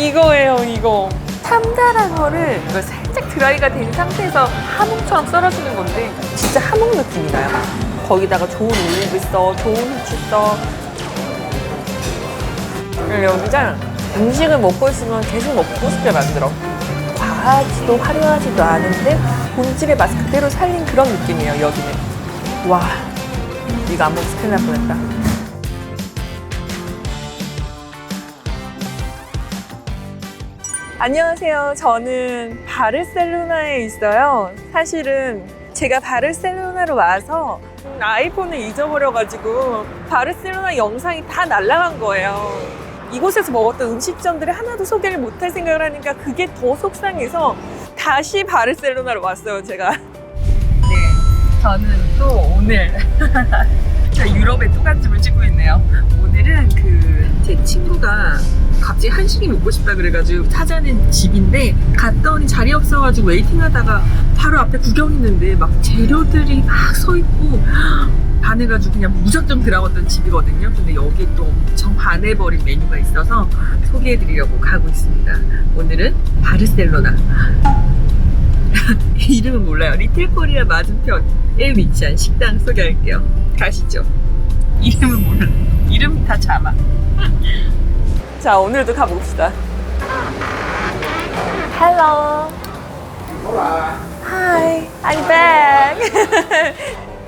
이거예요, 이거. 참다랑어를 이거 살짝 드라이가 된 상태에서 하몽처럼 썰어주는 건데 진짜 하몽 느낌이 나요. 거기다가 좋은 올리브 써, 좋은 후추 써. 그리고 여기가 음식을 먹고 있으면 계속 먹고 싶게 만들어. 과하지도 화려하지도 않은데 본질의 맛 그대로 살린 그런 느낌이에요, 여기는. 와, 이거 안 먹어서 큰일 날 뻔했다. 안녕하세요. 저는 바르셀로나에 있어요. 사실은 제가 바르셀로나로 와서 아이폰을 잊어버려가지고 바르셀로나 영상이 다 날라간 거예요. 이곳에서 먹었던 음식점들을 하나도 소개를 못할 생각을 하니까 그게 더 속상해서 다시 바르셀로나로 왔어요, 제가. 네, 저는 또 오늘 유럽의 뚜간집을 찍고 있네요. 오늘은 그 제 친구가 갑자기 한식이 먹고 싶다 그래가지고 찾아낸 집인데 갔더니 자리 없어가지고 웨이팅하다가 바로 앞에 구경했는데 막 재료들이 막 서 있고 반해가지고 그냥 무작정 들어갔던 집이거든요. 근데 여기 또 엄청 반해버린 메뉴가 있어서 소개해드리려고 가고 있습니다. 오늘은 바르셀로나. 이름은 몰라요. 리틀 코리아 맞은편에 위치한 식당 소개할게요. 가시죠. 이름은 몰라. 이름 다 자막. 자, 오늘도 가봅시다. Hello. Hi. I'm back.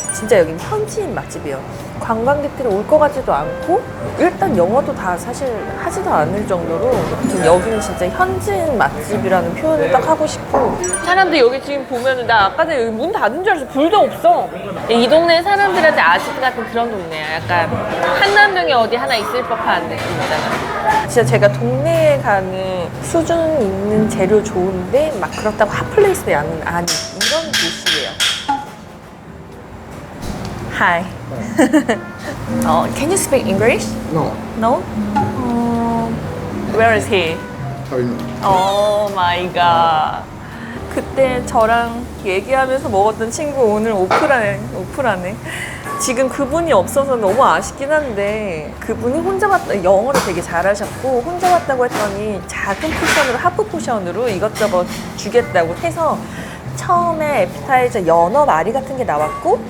진짜 여긴 현지인 맛집이에요. 관광객들이 올 것 같지도 않고 일단 영어도 다 사실 하지도 않을 정도로 좀 여기는 진짜 현지인 맛집이라는 표현을 딱 하고 싶고. 사람들 여기 지금 보면은 나 아까 전에 여기 문 닫은 줄 알았어. 불도 없어. 이 동네 사람들한테 아지트 같은 그런 동네야. 약간 한남동에 어디 하나 있을 법한 느낌 있잖아. 진짜 제가 동네에 가는 수준 있는 재료 좋은데 막 그렇다고 핫플레이스는 아닌 아니 이런 곳이에요. Hi. Uh, can you speak English? No, No. Um, where is he? Know. Oh my god. 그때 저랑 얘기하면서 먹었던 친구 오늘 오프라네. 오프라네. 지금 그분이 없어서 너무 아쉽긴 한데 그분이 혼자 왔다 영어를 되게 잘하셨고 혼자 왔다고 했더니 작은 포션으로 하프 포션으로 이것저것 주겠다고 해서 처음에 에피타이저 연어 마리 같은 게 나왔고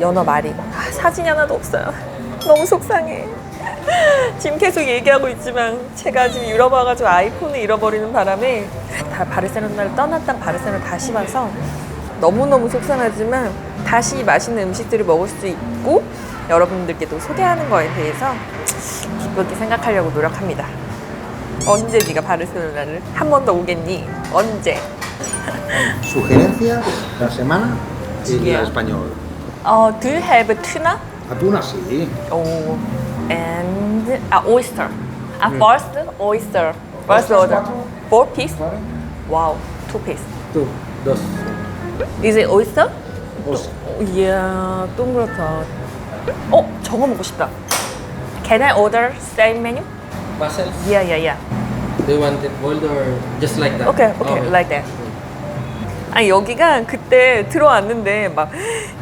연어 마리. 아, 사진이 하나도 없어요. 너무 속상해. 지금 계속 얘기하고 있지만 제가 지금 유럽 와가지고 아이폰을 잃어버리는 바람에 다 바르셀로나를 떠났던 바르셀로나 다시 와서 너무너무 속상하지만 다시 맛있는 음식들을 먹을 수 있고 여러분들께도 소개하는 거에 대해서 기쁘게 생각하려고 노력합니다. 언제 네가 바르셀로나를 한 번 더 오겠니? 언제? Sugerencias, la semana y español. 어, do you have tuna? Atún así. Oh, and ah, oyster. Ah, first oyster. First order. Four piece. Wow, two piece. Tú, dos. Is it oyster? Os. 이야, 동그랗다. 어, 저거 먹고 싶다. Can I order same menu? Parcels? Yeah, yeah, yeah. Do you want it boiled or just like that? Okay, okay, like that. 아니 여기가 그때 들어왔는데 막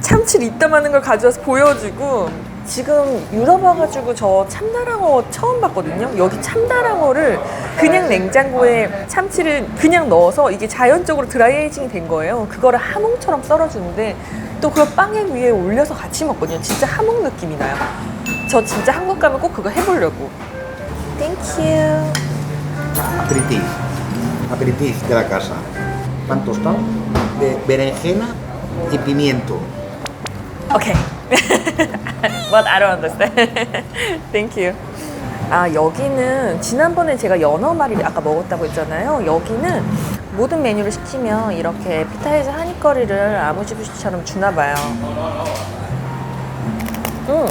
참치를 이따만한 걸 가져와서 보여주고 지금 유럽 와가지고 저 참다랑어 처음 봤거든요. 여기 참다랑어를 그냥 냉장고에 참치를 그냥 넣어서 이게 자연적으로 드라이에이징이 된 거예요. 그거를 하몽처럼 썰어주는데 또 그걸 빵에 위에 올려서 같이 먹거든요. 진짜 하몽 느낌이 나요. 저 진짜 한국 가면 꼭 그거 해보려고. Thank you. Aperitif. Aperitif de la casa. Pan tostado de berenjena y pimiento. Okay. But I don't understand. Thank you. 아, 여기는 지난번에 제가 연어 마리를 아까 먹었다고 했잖아요. 여기는 모든 메뉴를 시키면 이렇게 피타이즈 한입거리를 아무지부시처럼 주나 봐요. 음.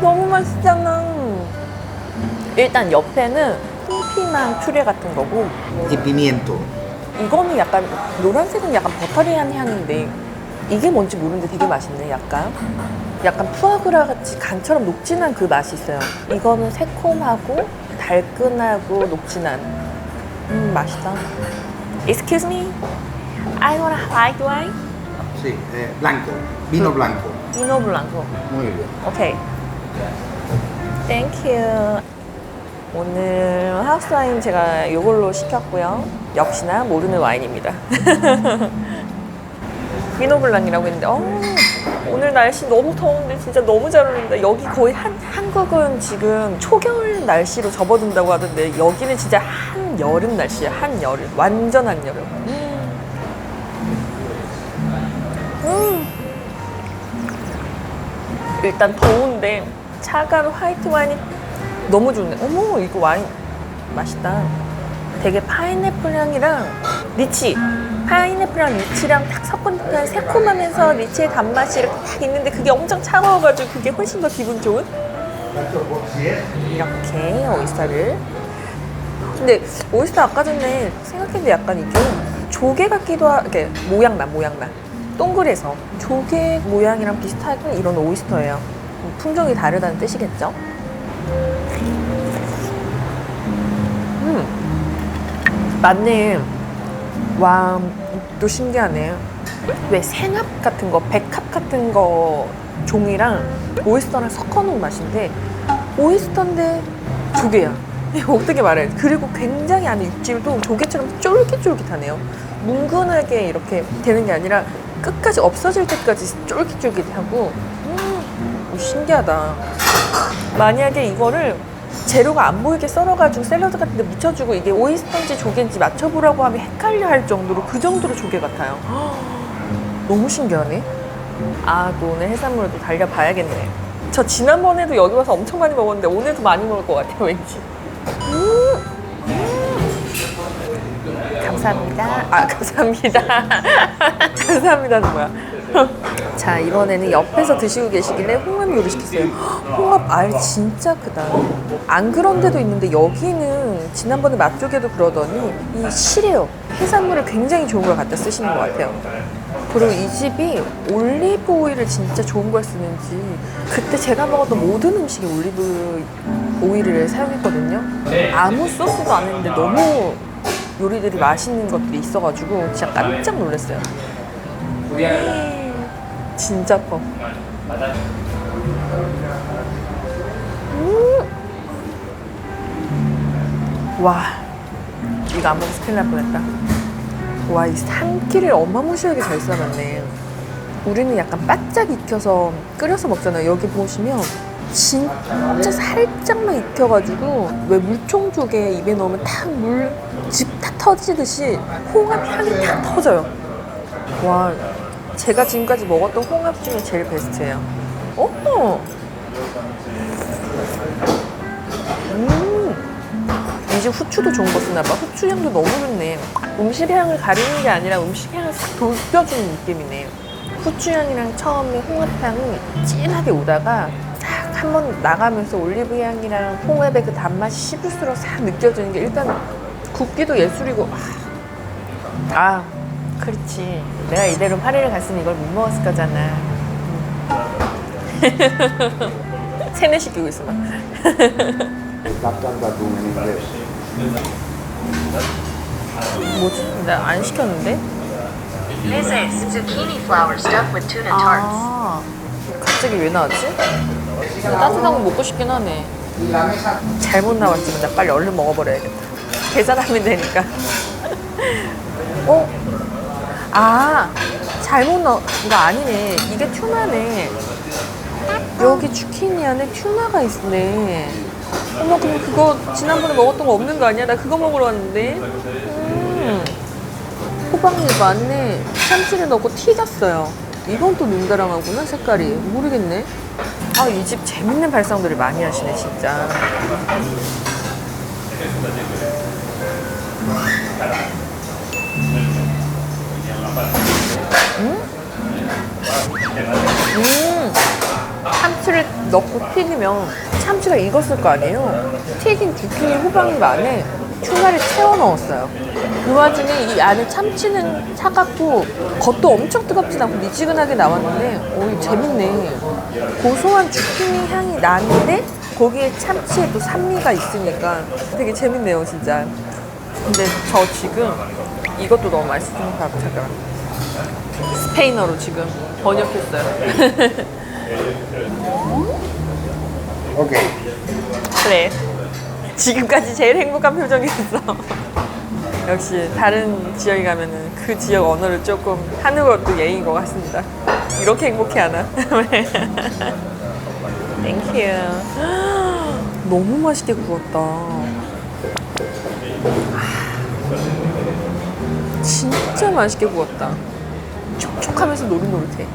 너무 맛있잖아. 일단 옆에는 통피망 퓨레 같은 거고 Y pimiento. 이거는 약간 노란색은 약간 버터리한 향인데 이게 뭔지 모르는데 되게 맛있네 약간 약간 푸아그라 같이 간처럼 녹진한 그 맛이 있어요 이거는 새콤하고 달큰하고 녹진한 음 맛있다 Excuse me I want a white wine Sí, eh, blanco. Vino blanco. 비노 블랑코 Muy bien. 오케이 땡큐. 오늘 하우스 와인 제가 이걸로 시켰고요. 역시나 모르는 와인입니다. 피노블랑이라고 했는데, 어, 오늘 날씨 너무 더운데 진짜 너무 잘 어울린다. 여기 거의 한, 한국은 지금 초겨울 날씨로 접어든다고 하던데, 여기는 진짜 한 여름 날씨야. 한 여름. 완전 한 여름. 음. 음. 일단 더운데 차가운 화이트 와인이 너무 좋네. 어머, 이거 와인 맛있다. 되게 파인애플 향이랑 리치. 파인애플이랑 리치랑 딱 섞은 듯한 새콤하면서 리치의 단맛이 이렇게 딱 있는데 그게 엄청 차가워가지고 그게 훨씬 더 기분 좋은? 이렇게 오이스터를. 근데 오이스터 아까 전에 생각했는데 약간 이게 조개 같기도 하, 이렇게 모양만, 모양만. 동그래서 조개 모양이랑 비슷하게 이런 오이스터예요. 품종이 다르다는 뜻이겠죠? 음, 맞네. 와, 또 신기하네. 왜 생합 같은 거, 백합 같은 거 종이랑 오이스터랑 섞어놓은 맛인데 오이스터인데 조개야. 어떻게 말해? 그리고 굉장히 안에 육질도 조개처럼 쫄깃쫄깃하네요. 뭉근하게 이렇게 되는 게 아니라 끝까지 없어질 때까지 쫄깃쫄깃하고 음, 신기하다. 만약에 이거를 재료가 안 보이게 썰어가지고 샐러드 같은 데 묻혀주고 이게 오이스터인지 조개인지 맞춰보라고 하면 헷갈려 할 정도로 그 정도로 조개 같아요. 너무 신기하네. 아, 또 오늘 해산물도 달려봐야겠네. 저 지난번에도 여기 와서 엄청 많이 먹었는데 오늘도 많이 먹을 것 같아요, 왠지. 음, 음. 감사합니다. 아, 감사합니다. 감사합니다는 뭐야? 자, 이번에는 옆에서 드시고 계시길래 홍합 요리 시켰어요. 홍합 알 진짜 크다. 안 그런 데도 있는데 여기는 지난번에 맛조개도 그러더니 이 실해요. 해산물을 굉장히 좋은 걸 갖다 쓰시는 것 같아요. 그리고 이 집이 올리브 오일을 진짜 좋은 걸 쓰는지 그때 제가 먹었던 모든 음식에 올리브 오일을 사용했거든요. 아무 소스도 안 했는데 너무 요리들이 맛있는 것들이 있어가지고 진짜 깜짝 놀랐어요. 진짜 커. 음. 와, 이거 안 먹어서 큰일 날 뻔했다. 와, 이 삼키를 어마무시하게 잘 삶았네. 우리는 약간 바짝 익혀서 끓여서 먹잖아요. 여기 보시면 진짜 살짝만 익혀가지고 왜 물총조개 입에 넣으면 탁 물집다 터지듯이 홍합 향이 탁 터져요. 와, 제가 지금까지 먹었던 홍합 중에 제일 베스트예요. 오! 음! 이집 후추도 좋은 거 쓰나 봐. 후추 향도 너무 좋네. 음식 향을 가리는 게 아니라 음식 향을 싹 돌려주는 느낌이네. 후추 향이랑 처음에 홍합 향이 진하게 오다가 싹 한번 나가면서 올리브 향이랑 홍합의 그 단맛이 씹을수록 싹 느껴지는 게 일단 굽기도 예술이고 아, 아 그렇지. 내가 이대로 파리를 갔으면 이걸 못 먹었을 거잖아. 음. 세뇌 시키고 있어 막. Captain Batum en inglés. 뭐지? 나 안 시켰는데? This is zucchini flower stuffed with tuna tarts. 아, 갑자기 왜 나왔지? 따뜻한 거 먹고 싶긴 하네. 잘못 나왔지만 나 빨리 얼른 먹어버려야겠다. 계산하면 되니까. 어? 아, 잘못 넣, 이거 아니네. 이게 튜나네. 여기 주키니 안에 튜나가 있네. 어머, 그럼 그거 지난번에 먹었던 거 없는 거 아니야? 나 그거 먹으러 왔는데. 음. 호박잎 안에 참치를 넣고 튀겼어요. 이건 또 눈다랑하구나, 색깔이. 모르겠네. 아, 이 집 재밌는 발상들을 많이 하시네, 진짜. 음, 참치를 넣고 튀기면 참치가 익었을 거 아니에요? 튀긴 주키니 호박잎 안에 튜나를 채워 넣었어요. 그 와중에 이 안에 참치는 차갑고 겉도 엄청 뜨겁진 않고 미지근하게 나왔는데 오, 재밌네. 고소한 주키니 향이 나는데 거기에 참치에 또 산미가 있으니까 되게 재밌네요, 진짜. 근데 저 지금 이것도 너무 맛있으니까 잠깐 스페인어로 지금 번역했어요. Okay. 그래. 지금까지 제일 행복한 표정이었어. 역시 다른 지역에 가면은 그 지역 언어를 조금 하는 것도 예의인 것 같습니다. 이렇게 행복해 하나? 땡큐. 너무 맛있게 구웠다. 진짜 맛있게 구웠다. 촉촉하면서 노릇노릇해.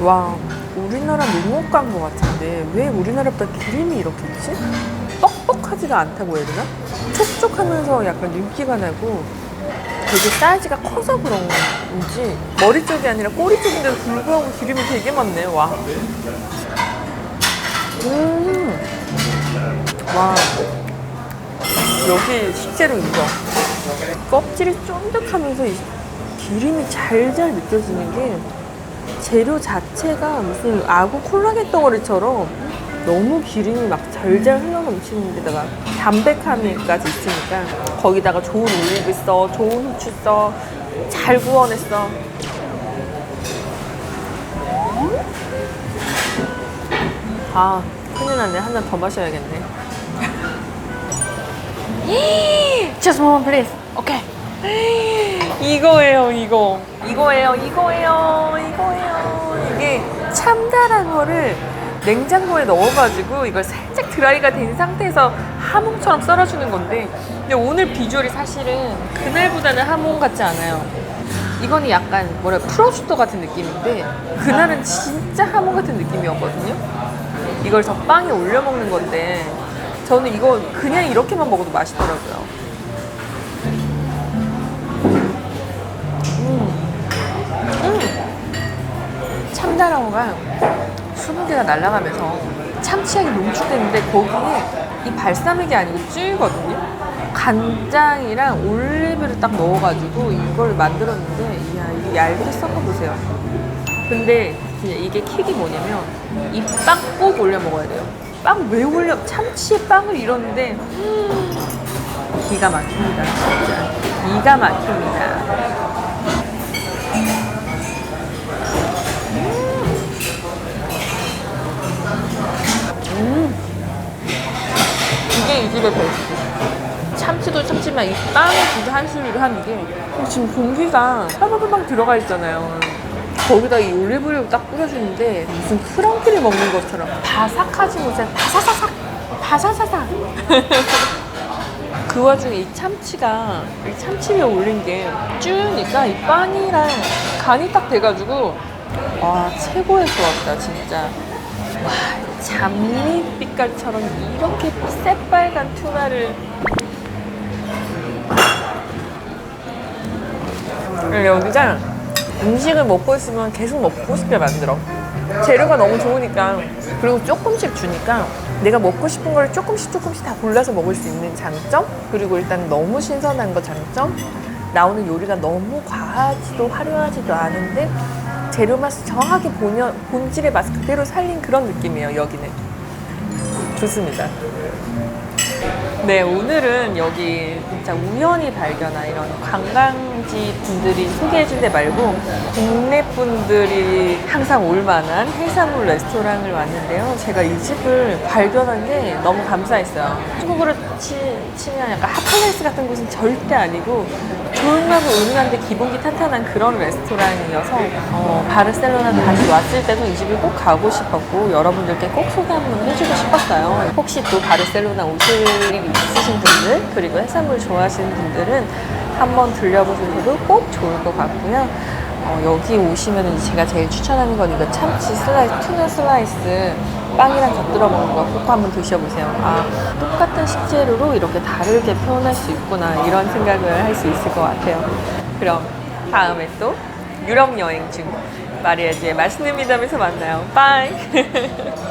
와, 우리나라 농업 간것 같은데 왜 우리나라보다 기름이 이렇게 있지? 뻑뻑하지가 않다고 해야 되나? 촉촉하면서 약간 윤기가 나고 되게 사이즈가 커서 그런 건지 머리 쪽이 아니라 꼬리 쪽인데도 불구하고 기름이 되게 많네. 와. 음. 와. 여기 실제로 이거. 껍질이 쫀득하면서 이 기름이 잘잘 느껴지는 게 재료 자체가 무슨 아구 콜라겐 덩어리처럼 너무 기름이 막 잘잘 흘러넘치는 데다가 담백함이까지 있으니까 거기다가 좋은 올리브 써, 좋은 후추 써, 잘 구워냈어. 아, 큰일 났네. 한 잔 더 마셔야겠네. Just one please. Okay. 이거예요, 이거. 이거예요, 이거예요, 이거예요. 이게 참다란 거를 냉장고에 넣어가지고 이걸 살짝 드라이가 된 상태에서 하몽처럼 썰어주는 건데, 근데 오늘 비주얼이 사실은 그날보다는 하몽 같지 않아요. 이거는 약간 뭐라 프로슈터 같은 느낌인데, 그날은 진짜 하몽 같은 느낌이었거든요. 이걸 저 빵에 올려 먹는 건데, 저는 이거 그냥 이렇게만 먹어도 맛있더라고요. 참다랑어가 수분기가 날아가면서 참치향이 농축되는데 거기에 이 발사믹이 아니고 쯔거든요. 간장이랑 올리브를 딱 넣어가지고 이걸 만들었는데 이야 이거 얇게 섞어보세요. 근데 그냥 이게 킥이 뭐냐면 이 빵 꼭 올려 먹어야 돼요. 빵 왜 올려? 참치에 빵을 이러는데 음, 기가 막힙니다. 진짜 기가 막힙니다. 이게 이 집의 베스트. 참치도 참치만 이 빵에 진짜 한수를 하는 게 지금 공기가 빠바바방 들어가 있잖아요. 거기다 이 올리브유 딱 뿌려주는데 무슨 크런키를 먹는 것처럼. 바삭하지 못해. 바사사삭. 바사사삭. 그 와중에 이 참치가 이 참치 위에 올린 게 쭈니까 이 빵이랑 간이 딱 돼가지고 와 최고의 조합이다 진짜. 와 잠릿빛깔처럼 이렇게 새빨간 투나를. 여기가 음식을 먹고 있으면 계속 먹고 싶게 만들어. 재료가 너무 좋으니까. 그리고 조금씩 주니까 내가 먹고 싶은 걸 조금씩 조금씩 다 골라서 먹을 수 있는 장점? 그리고 일단 너무 신선한 거 장점? 나오는 요리가 너무 과하지도 화려하지도 않은데 재료 맛을 정확히 본연, 본질의 맛을 그대로 살린 그런 느낌이에요 여기는. 좋습니다. 네, 오늘은 여기 진짜 우연히 발견한 이런 관광 지 분들이 소개해 준 데 말고 국내 분들이 항상 올 만한 해산물 레스토랑을 왔는데요. 제가 이 집을 발견한 게 너무 감사했어요. 한국으로 치, 치면 약간 핫플레이스 같은 곳은 절대 아니고 조용하고 은은한데 기본기 탄탄한 그런 레스토랑이어서 어, 바르셀로나 다시 왔을 때도 이 집을 꼭 가고 싶었고 여러분들께 꼭 소개 한번 해주고 싶었어요. 혹시 또 바르셀로나 오실 일이 있으신 분들 그리고 해산물 좋아하시는 분들은 한번 들려보셔도 꼭 좋을 것 같고요. 어, 여기 오시면 제가 제일 추천하는 건 이거 참치 슬라이스, 투나 슬라이스 빵이랑 곁들여 먹는 거 꼭 한번 드셔보세요. 아, 똑같은 식재료로 이렇게 다르게 표현할 수 있구나 이런 생각을 할 수 있을 것 같아요. 그럼 다음에 또 유럽 여행 중 마리아주의 맛있는 미담에서 만나요. 빠이!